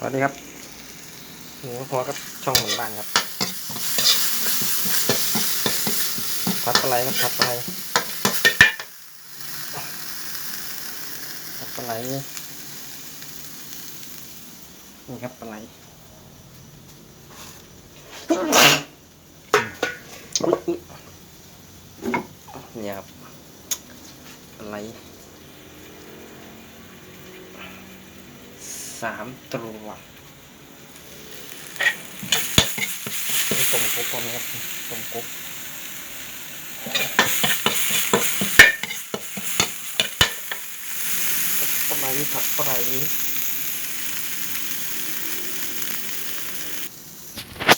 สวัสดีครับหมูพอกับช่องหมู่บ้านครับพัดปลาไหลครับพัดปลาไหลพัดปลาไหลนี่ครับปลาไหลอุ๊ยอุ๊ยเนี่ยครับปลาไหล สามตัวนี่ต้มกบต้มครับต้มกุ๊บปลาไหลผัดปลาไหลน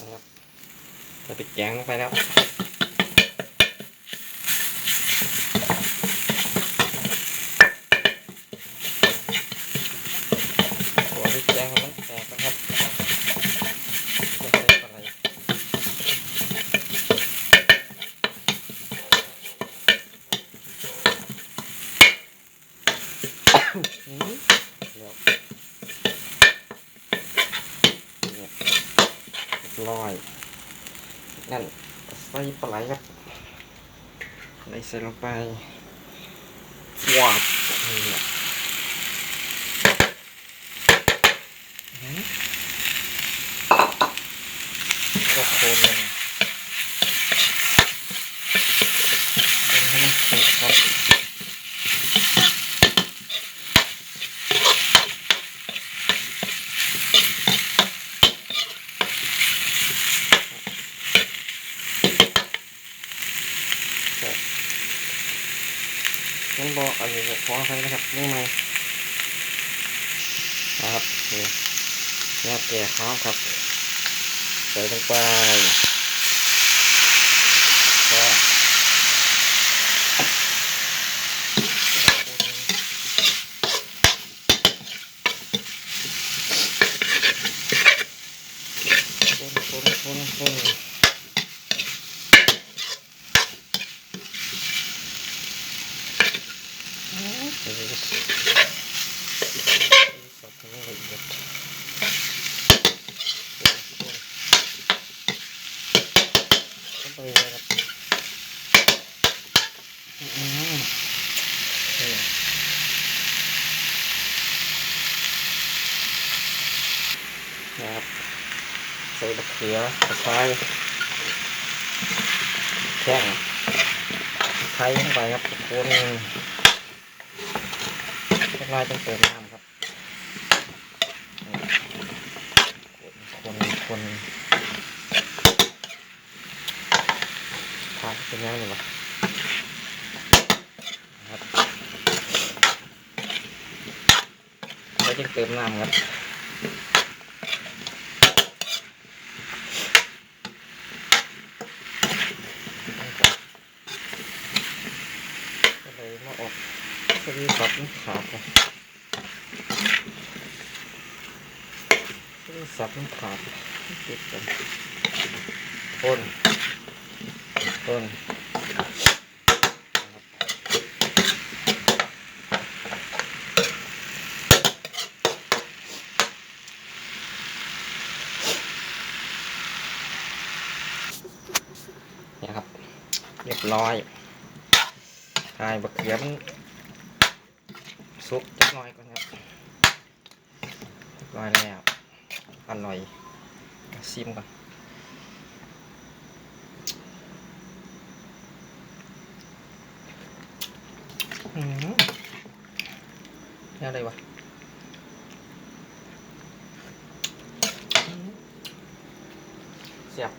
ะครับจะไปแกงลงไปแล้วที่แกงมันแตกนะครับจะใส่อะไรอืมเดี๋ยวเนี่ยเร้อย นั่นใส่ปลาไหลครับใส่ลงไปวาวนี่ ก็คนคนให้มันสุกครับ ยังบอกอันนี้ขออภัยนะครับนี่ไหมนะครับนี่เนี่ยแก่ข้าวครับ ใส่ลงไปก็คนคนคนคนเดี๋ยวจะสับให้ละเอียดคนคน ไปเลยครับอืมนี่ นะครับใส่มะเขือตะไคร้แข้งไทยลงไปครับคนตะไคร้ต้องเติมน้ำครับคนคนผักเป็นยังไงวะครับแล้วจึงเติมน้ำครับ ก็เลยมาออกะมีสับมันขาดนะมีสับมันขาดเก็บกันต้นต้นนะครับ เรียบร้อยทายบักเขียม หน่อยก่อนครับเรียบร้อยแล้วอร่อยซิมก่อนอืมนี่อะไรวะเสียบ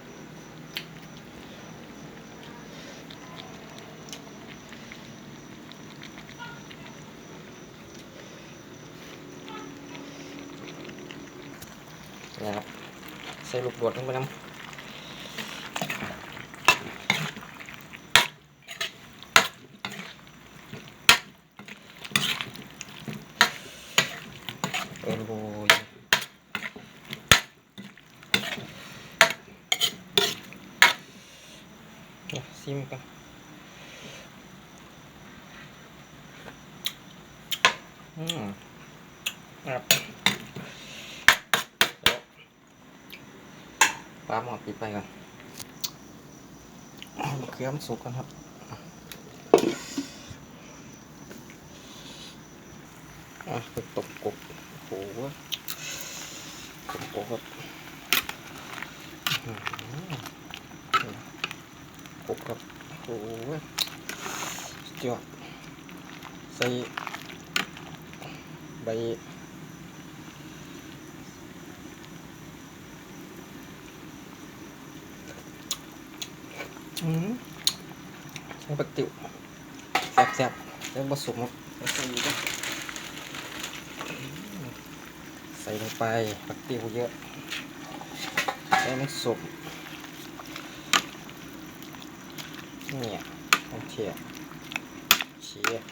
ใส่ลูกโดดลงไปน้ำเออโรยเนี่ยซิมกันอืมครับ ปลาหมอปิดไปก่อนเอามะเขือมสุกก่อนครับอะไปตบกบโอ้โหตบกบครับกบครับโอ้โหสุดยอดใส่ใบ อืมใส่ปักติ๋วแซ่บๆแล้วผสมครับแล้วใส่อีกนะใส่ลงไปปักติ๋วเยอะให้มันสุกเนี่ยโอเคเชียร์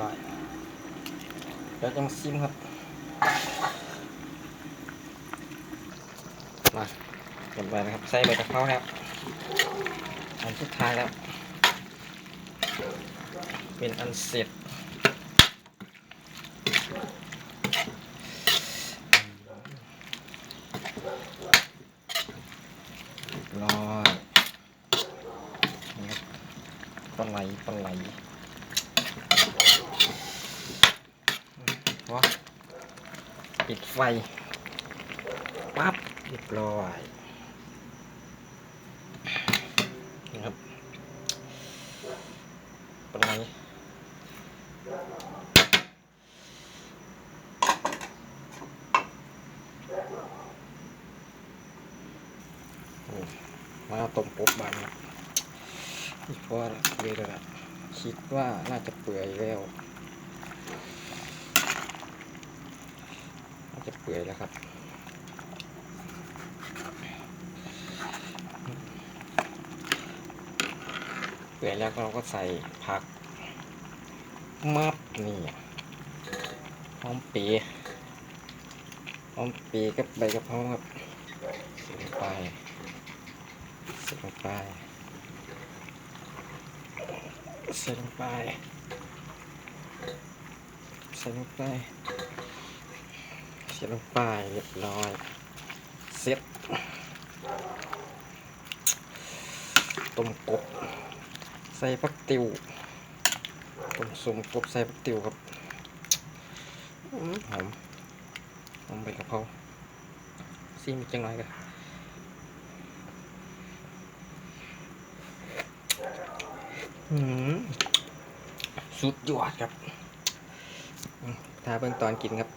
ร้อยแล้วจังซิมครับ มาลงไปนะครับใส่ใบกะเพราครับอันสุดท้ายแล้ว เป็นอันเสร็จรอยนะครับปลาไหลปลาไหลว้าปิดไฟปั๊บ เรียบร้อยนะครับเป็นไงโอ้มาต้มกบบานอีกพอละเยอะเลยละคิดว่าน่าจะเปื่อยแล้ว น่าจะเปื่อยแล้วครับ เปื่อยแล้วเราก็ใส่ผักมับนี่หอมปีหอมปีกับใบกระเพราครับใส่ลงไปใส่ลงไปใส่ลงไปใส่ลงไปใส่ลงไปเรียบร้อยเสร็จต้มกบ ใส่ผักติวต้มสมกบใส่ผักติวครับอื้อหอมหอมใบกะเพราซีมีจังหน่อยกันอืมสุดยอดครับ ถ้าเบิ่งตอนกินครับ